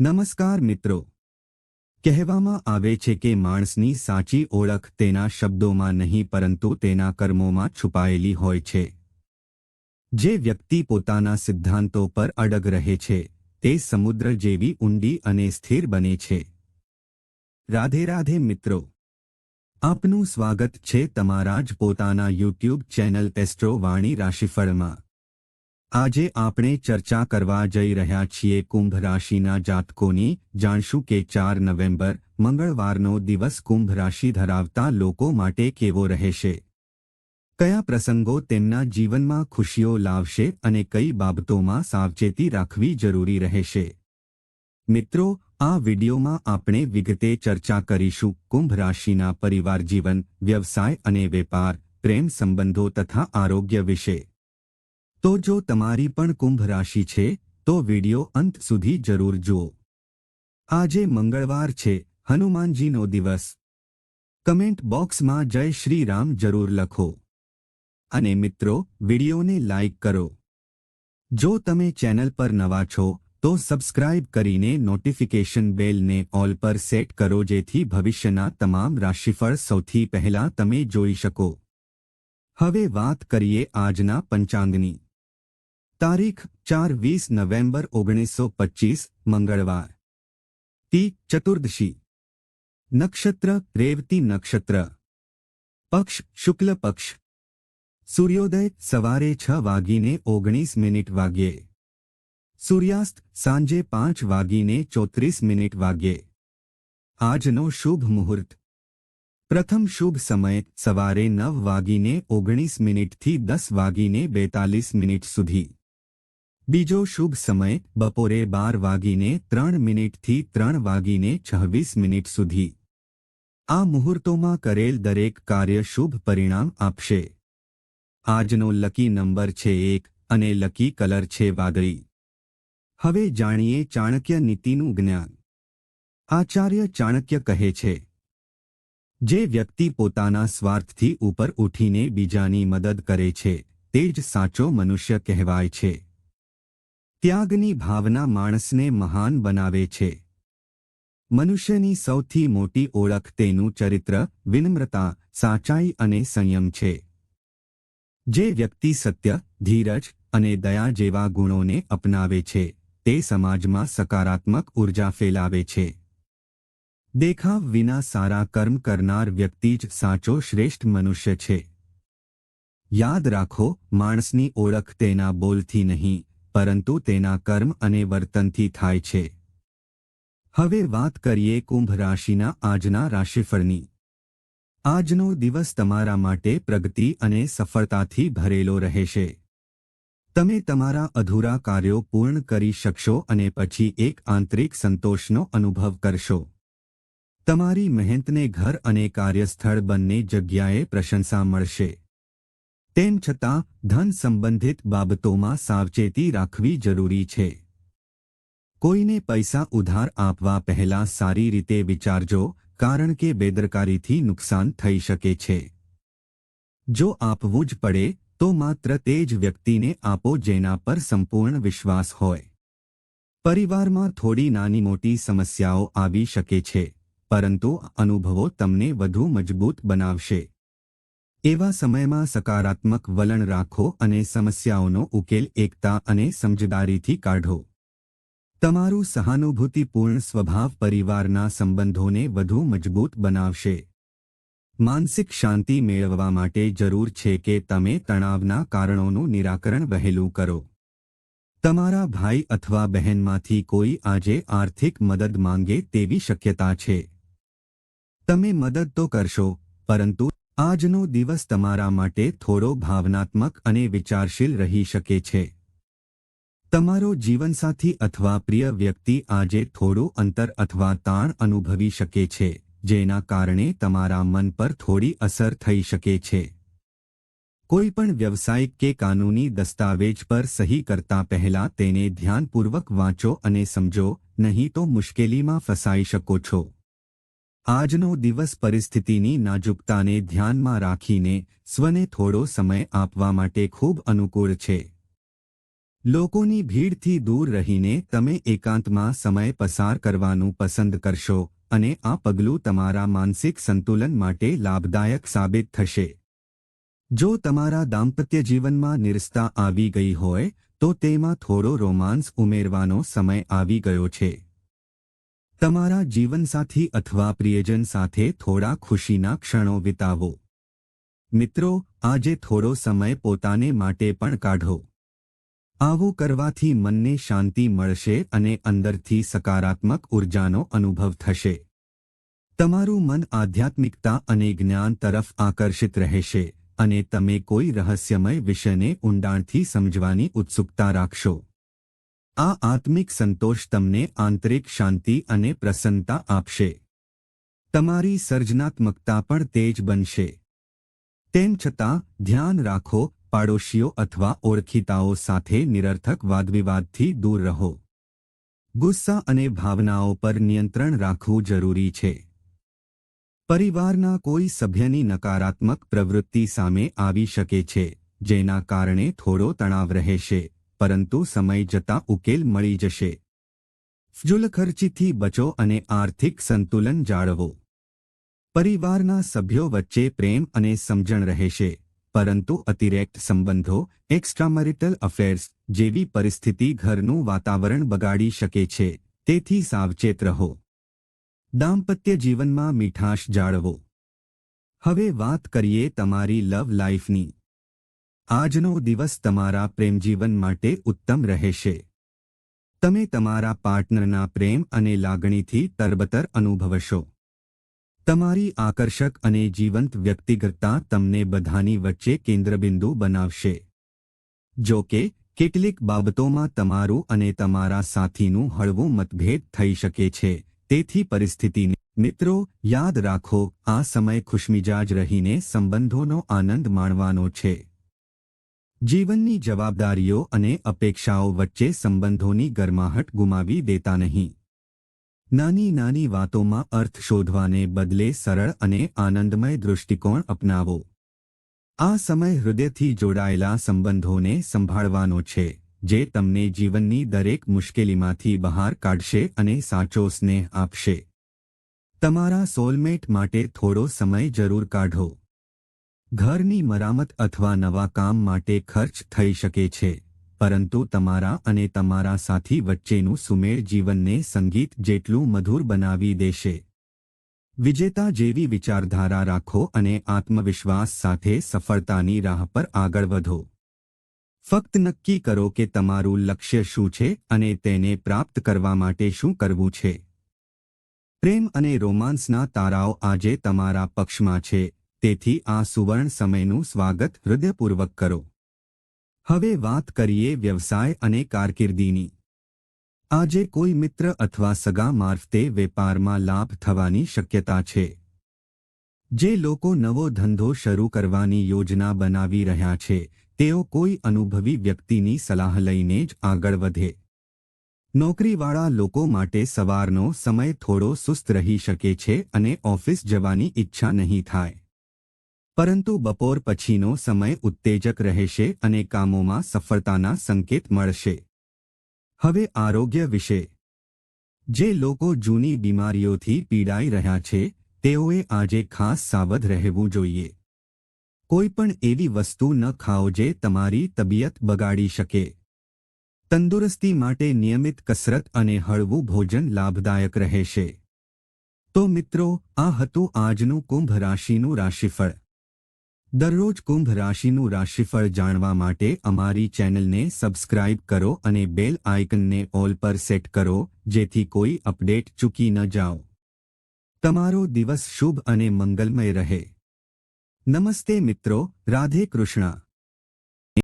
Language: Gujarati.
નમસ્કાર મિત્રો. કહેવામાં આવે છે કે માણસની સાચી ઓળખ તેના શબ્દોમાં નહીં પરંતુ તેના કર્મોમાં છુપાયેલી હોય છે. જે વ્યક્તિ પોતાના સિદ્ધાંતો પર અડગ રહે છે, તે સમુદ્ર જેવી ઊંડી અને સ્થિર બને છે. રાધે રાધે મિત્રો. આપનું સ્વાગત છે તમારા જ પોતાના યુટ્યુબ ચેનલ એસ્ટ્રો વાણી રાશિફળમાં. આજે આપણે ચર્ચા કરવા જઈ રહ્યા છીએ કુંભ રાશિના જાતકોની. જાણશું કે ચાર નવેમ્બર, મંગળવારનો દિવસ કુંભ રાશિ ધરાવતા લોકો માટે કેવો રહેશે? કયા પ્રસંગો તેમના જીવનમાં ખુશીઓ લાવશે અને કઈ બાબતોમાં સાવચેતી રાખવી જરૂરી રહેશે? મિત્રો, આ વિડિયોમાં આપણે વિગતે ચર્ચા કરીશું કુંભ રાશિના પરિવાર જીવન વ્યવસાય અને વેપાર, પ્રેમ સંબંધો તથા આરોગ્ય વિશે. તો જો તમારી પણ કુંભ રાશિ છે, તો વિડિયો અંત સુધી જરૂર જુઓ. આજે મંગળવાર છે, હનુમાનજીનો દિવસ. કમેન્ટ બોક્સમાં જય શ્રી રામ જરૂર લખો. અને મિત્રો, વિડિયોને લાઇક કરો. જો તમે ચેનલ પર નવા છો, તો સબસ્ક્રાઇબ કરીને નોટિફિકેશન બેલને ઓલ પર સેટ કરો જેથી ભવિષ્યના તમામ રાશિફળ સૌથી પહેલા તમે જોઈ શકો. હવે વાત કરીએ આજના પંચાંગની. તારીખ ચાર વીસ નવેમ્બર ઓગણીસો પચીસ મંગળવાર તી ચતુર્દશી નક્ષત્ર રેવતી નક્ષત્ર પક્ષ શુક્લ પક્ષ સૂર્યોદય સવારે છ વાગીને ઓગણીસ મિનિટ વાગ્યે સૂર્યાસ્ત સાંજે પાંચ વાગીને ચોત્રીસ મિનિટ વાગ્યે આજનો શુભ મુહૂર્ત પ્રથમ શુભ સમય સવારે નવ વાગીને ઓગણીસ મિનિટથી દસ વાગીને બેતાલીસ મિનિટ સુધી બીજો શુભ સમય બપોરે બાર વાગીને ત્રણ મિનિટથી ત્રણ વાગીને છવ્વીસ મિનિટ સુધી. આ મુહૂર્તોમાં કરેલ દરેક કાર્ય શુભ પરિણામ આપશે. આજનો લકી નંબર છે એક અને લકી કલર છે વાદળી. હવે જાણીએ ચાણક્ય નીતિનું જ્ઞાન. આચાર્ય ચાણક્ય કહે છે, જે વ્યક્તિ પોતાના સ્વાર્થથી ઉપર ઉઠીને બીજાની મદદ કરે છે, તે જ સાચો મનુષ્ય કહેવાય છે. ત્યાગની ભાવના માણસને મહાન બનાવે છે. મનુષ્યની સૌથી મોટી ઓળખ તેનું ચરિત્ર, વિનમ્રતા, સાચાઈ અને સંયમ છે. જે વ્યક્તિ સત્ય, ધીરજ અને દયા જેવા ગુણોને અપનાવે છે, તે સમાજમાં સકારાત્મક ઊર્જા ફેલાવે છે. દેખાવ વિના સારા કર્મ કરનાર વ્યક્તિ જ સાચો શ્રેષ્ઠ મનુષ્ય છે. યાદ રાખો, માણસની ઓળખ તેના બોલથી નહીં. પરંતુ તેના કર્મ અને વર્તનથી થાય છે. હવે વાત કરીએ કુંભ રાશિના આજના રાશિફળની. આજનો દિવસ તમારા માટે પ્રગતિ અને સફળતાથી ભરેલો રહેશે. તમે તમારા અધૂરા કાર્યો પૂર્ણ કરી શકશો અને પછી એક આંતરિક સંતોષનો અનુભવ કરશો. તમારી મહેનતને ઘર અને કાર્યસ્થળ બંને જગ્યાએ પ્રશંસા મળશે. તેમ છતાં ધન સંબંધિત બાબતોમાં સાવચેતી રાખવી જરૂરી છે. કોઈને પૈસા ઉધાર આપવા પહેલા સારી રીતે વિચારજો, કારણ કે બેદરકારીથી નુકસાન થઈ શકે છે. જો આપવું જ પડે, તો માત્ર તે જ વ્યક્તિને આપો જેના પર સંપૂર્ણ વિશ્વાસ હોય. પરિવારમાં થોડી નાની મોટી સમસ્યાઓ આવી શકે છે, પરંતુ અનુભવો તમને વધુ મજબૂત બનાવશે. એવા સમયમાં સકારાત્મક વલણ રાખો અને સમસ્યાઓનો ઉકેલ એકતા અને સમજદારીથી કાઢો. તમારું સહાનુભૂતિપૂર્ણ સ્વભાવ પરિવારના સંબંધોને વધુ મજબૂત બનાવશે. માનસિક શાંતિ મેળવવા માટે જરૂર છે કે તમે તણાવના કારણોનું નિરાકરણ વહેલું કરો. તમારા ભાઈ અથવા બહેનમાંથી કોઈ આજે આર્થિક મદદ માંગે તેવી શક્યતા છે. તમે મદદ તો કરશો, પરંતુ આજનો દિવસ તમારા માટે થોડો ભાવનાત્મક અને વિચારશીલ રહી શકે છે. તમારો જીવનસાથી અથવા પ્રિય વ્યક્તિ આજે થોડું અંતર અથવા તાણ અનુભવી શકે છે, જેના કારણે તમારા મન પર થોડી અસર થઈ શકે છે. કોઈ પણ વ્યવસાયિક કે કાનૂની દસ્તાવેજ પર સહી કરતા પહેલા તેને ધ્યાનપૂર્વક વાંચો અને સમજો, નહીં તો મુશ્કેલીમાં ફસાઈ શકો છો. આજનો દિવસ પરિસ્થિતિની નાજુકતાને ધ્યાનમાં રાખીને સ્વને થોડો સમય આપવા માટે ખૂબ અનુકૂળ છે. લોકોની ભીડથી દૂર રહીને તમે એકાંતમાં સમય પસાર કરવાનું પસંદ કરશો અને આ પગલું તમારા માનસિક સંતુલન માટે લાભદાયક સાબિત થશે. જો તમારા દાંપત્ય જીવનમાં નિરસ્તા આવી ગઈ હોય, તો તેમાં થોડો રોમાંસ ઉમેરવાનો સમય આવી ગયો છે. તમારા જીવનસાથી અથવા પ્રિયજન સાથે થોડા ખુશીના ક્ષણો વિતાવો. મિત્રો, આજે થોડો સમય પોતાને માટે પણ કાઢો. આવું કરવાથી મનને શાંતિ મળશે અને અંદરથી સકારાત્મક ઉર્જાનો અનુભવ થશે. તમારું મન આધ્યાત્મિકતા અને જ્ઞાન તરફ આકર્ષિત રહેશે અને તમે કોઈ રહસ્યમય વિષયને ઊંડાણથી સમજવાની ઉત્સુકતા રાખશો. આ આત્મિક સંતોષ તમને આંતરિક શાંતિ અને પ્રસન્નતા આપશે. તમારી સર્જનાત્મકતા પણ તેજ બનશે. તેમ છતાં, ધ્યાન રાખો, પાડોશીઓ અથવા ઓળખીતાઓ સાથે નિરર્થક વાદવિવાદથી દૂર રહો. ગુસ્સા અને ભાવનાઓ પર નિયંત્રણ રાખવું જરૂરી છે. પરિવારના કોઈ સભ્યની નકારાત્મક પ્રવૃત્તિ સામે આવી શકે છે, જેના કારણે થોડો તણાવ રહેશે. પરંતુ સમય જતાં ઉકેલ મળી જશે. ફજુલ ખર્ચીથી બચો અને આર્થિક સંતુલન જાળવો. પરિવારના સભ્યો વચ્ચે પ્રેમ અને સમજણ રહેશે, પરંતુ અતિરેક્ત સંબંધો એક્સ્ટ્રામરિટલ અફેર્સ જેવી પરિસ્થિતિ ઘરનું વાતાવરણ બગાડી શકે છે, તેથી સાવચેત રહો. દાંપત્ય જીવનમાં મીઠાશ જાળવો. હવે વાત કરીએ તમારી લવ લાઈફની આજનો દિવસ તમારા પ્રેમજીવન માટે ઉત્તમ રહેશે. તમે તમારા પાર્ટનરના પ્રેમ અને લાગણીથી તરબતર અનુભવશો. તમારી આકર્ષક અને જીવંત વ્યક્તિગતતા તમને બધાની વચ્ચે કેન્દ્રબિંદુ બનાવશે. જો કે, કેટલીક બાબતોમાં તમારું અને તમારા સાથીનું હળવું મતભેદ થઈ શકે છે, તેથી પરિસ્થિતિને મિત્રો, યાદ રાખો, આ સમય ખુશમિજાજ રહીને સંબંધોનો આનંદ માણવાનો છે. જીવનની જવાબદારીઓ અને અપેક્ષાઓ વચ્ચે સંબંધોની ગરમાહટ ગુમાવી દેતા નહીં. નાની નાની વાતોમાં અર્થ શોધવાને બદલે સરળ અને આનંદમય દૃષ્ટિકોણ અપનાવો. આ સમય હૃદયથી જોડાયેલા સંબંધોને સંભાળવાનો છે, જે તમને જીવનની દરેક મુશ્કેલીમાંથી બહાર કાઢશે અને સાચો સ્નેહ આપશે. તમારા સોલમેટ માટે થોડો સમય જરૂર કાઢો. ઘરની મરામત અથવા નવા કામ માટે ખર્ચ થઈ શકે છે, પરંતુ તમારા અને તમારા સાથી વચ્ચેનું સુમેળ જીવનને સંગીત જેટલું મધુર બનાવી દેશે. વિજેતા જેવી વિચારધારા રાખો અને આત્મવિશ્વાસ સાથે સફળતાની રાહ પર આગળ વધો. ફક્ત નક્કી કરો કે તમારું લક્ષ્ય શું છે અને તેને પ્રાપ્ત કરવા માટે શું કરવું છે. પ્રેમ અને રોમાન્સના તારાઓ આજે તમારા પક્ષમાં છે. તેથી આ સુવર્ણ સમયનું સ્વાગત હૃદયપૂર્વક કરો. હવે વાત કરીએ વ્યવસાય અને કારકિર્દીની. આજે કોઈ મિત્ર અથવા સગા મારફતે વેપારમાં લાભ થવાની શક્યતા છે. જે લોકો નવો ધંધો શરૂ કરવાની યોજના બનાવી રહ્યા છે, તેઓ કોઈ અનુભવી વ્યક્તિની સલાહ લઈને જ આગળ વધે. નોકરીવાળા લોકો માટે સવારનો સમય થોડો સુસ્ત રહી શકે છે અને ઓફિસ જવાની ઈચ્છા નહીં થાય. પરંતુ બપોર પછીનો સમય ઉત્તેજક રહેશે અને કામોમાં સફળતાના સંકેત મળશે. હવે આરોગ્ય વિશે. જે લોકો જૂની બીમારીઓથી પીડાઈ રહ્યા છે, તેઓએ આજે ખાસ સાવધ રહેવું જોઈએ. કોઈ પણ એવી વસ્તુ ન ખાઓ જે તમારી તબિયત બગાડી શકે. તંદુરસ્તી માટે નિયમિત કસરત અને હળવું ભોજન લાભદાયક રહેશે. તો મિત્રો, આ હતું આજનું કુંભ રાશિનું રાશિફળ. દરરોજ કુંભ રાશિનું રાશિફળ જાણવા માટે અમારી ચેનલને સબસ્ક્રાઇબ કરો અને બેલ આઇકનને ઓલ પર સેટ કરો, જેથી કોઈ અપડેટ ચૂકી ન જાઓ. તમારો દિવસ શુભ અને મંગલમય રહે. નમસ્તે મિત્રો, રાધે કૃષ્ણ.